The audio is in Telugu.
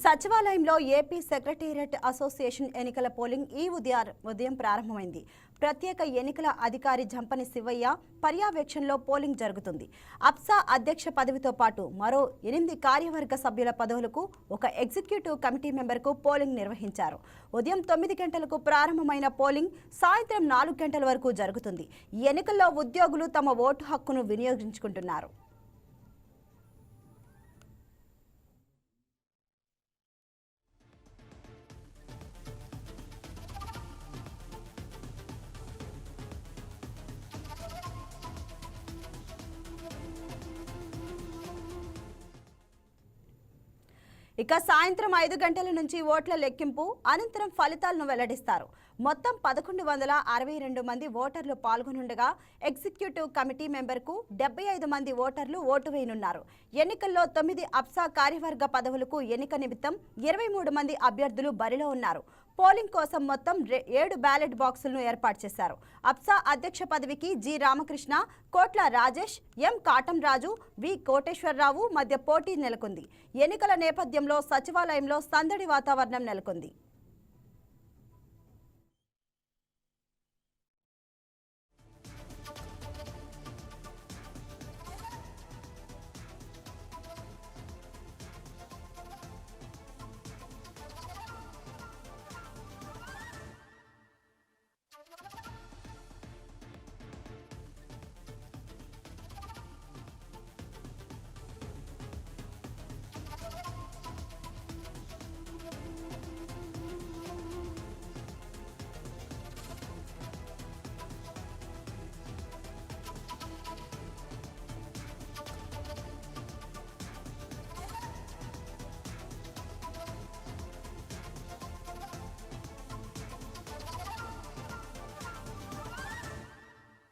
సచివాలయంలో ఏపీ సెక్రటేరియట్ అసోసియేషన్ ఎన్నికల పోలింగ్ ఈ ఉదయం ఉదయం ప్రారంభమైంది. ప్రత్యేక ఎన్నికల అధికారి జంపని శివయ్య పర్యవేక్షణలో పోలింగ్ జరుగుతుంది. అప్సా అధ్యక్ష పదవితో పాటు మరో ఎనిమిది కార్యవర్గ సభ్యుల పదవులకు ఒక ఎగ్జిక్యూటివ్ కమిటీ మెంబర్కు పోలింగ్ నిర్వహించారు. ఉదయం తొమ్మిది గంటలకు ప్రారంభమైన పోలింగ్ సాయంత్రం నాలుగు గంటల వరకు జరుగుతుంది. ఈ ఎన్నికల్లో ఉద్యోగులు తమ ఓటు హక్కును వినియోగించుకుంటున్నారు. ఇక సాయంత్రం ఐదు గంటల నుంచి ఓట్ల లెక్కింపు అనంతరం ఫలితాలను వెల్లడిస్తారు. మొత్తం పదకొండు వందల అరవై రెండు మంది ఓటర్లు పాల్గొనుండగా ఎగ్జిక్యూటివ్ కమిటీ మెంబర్కు డెబ్బై ఐదు మంది ఓటర్లు ఓటు వేయనున్నారు. ఎన్నికల్లో తొమ్మిది అప్సా కార్యవర్గ పదవులకు ఎన్నిక నిమిత్తం ఇరవై మూడు మంది అభ్యర్థులు బరిలో ఉన్నారు. పోలింగ్ కోసం మొత్తం ఏడు బ్యాలెట్ బాక్సులను ఏర్పాటు చేశారు. అప్సా అధ్యక్ష పదవికి జి రామకృష్ణ కోట్ల రాజేష్ ఎం కాటం రాజు వి కోటేశ్వరరావు మధ్య పోటీ నెలకొంది. ఎన్నికల నేపథ్యంలో సచివాలయంలో సందడి వాతావరణం నెలకొంది.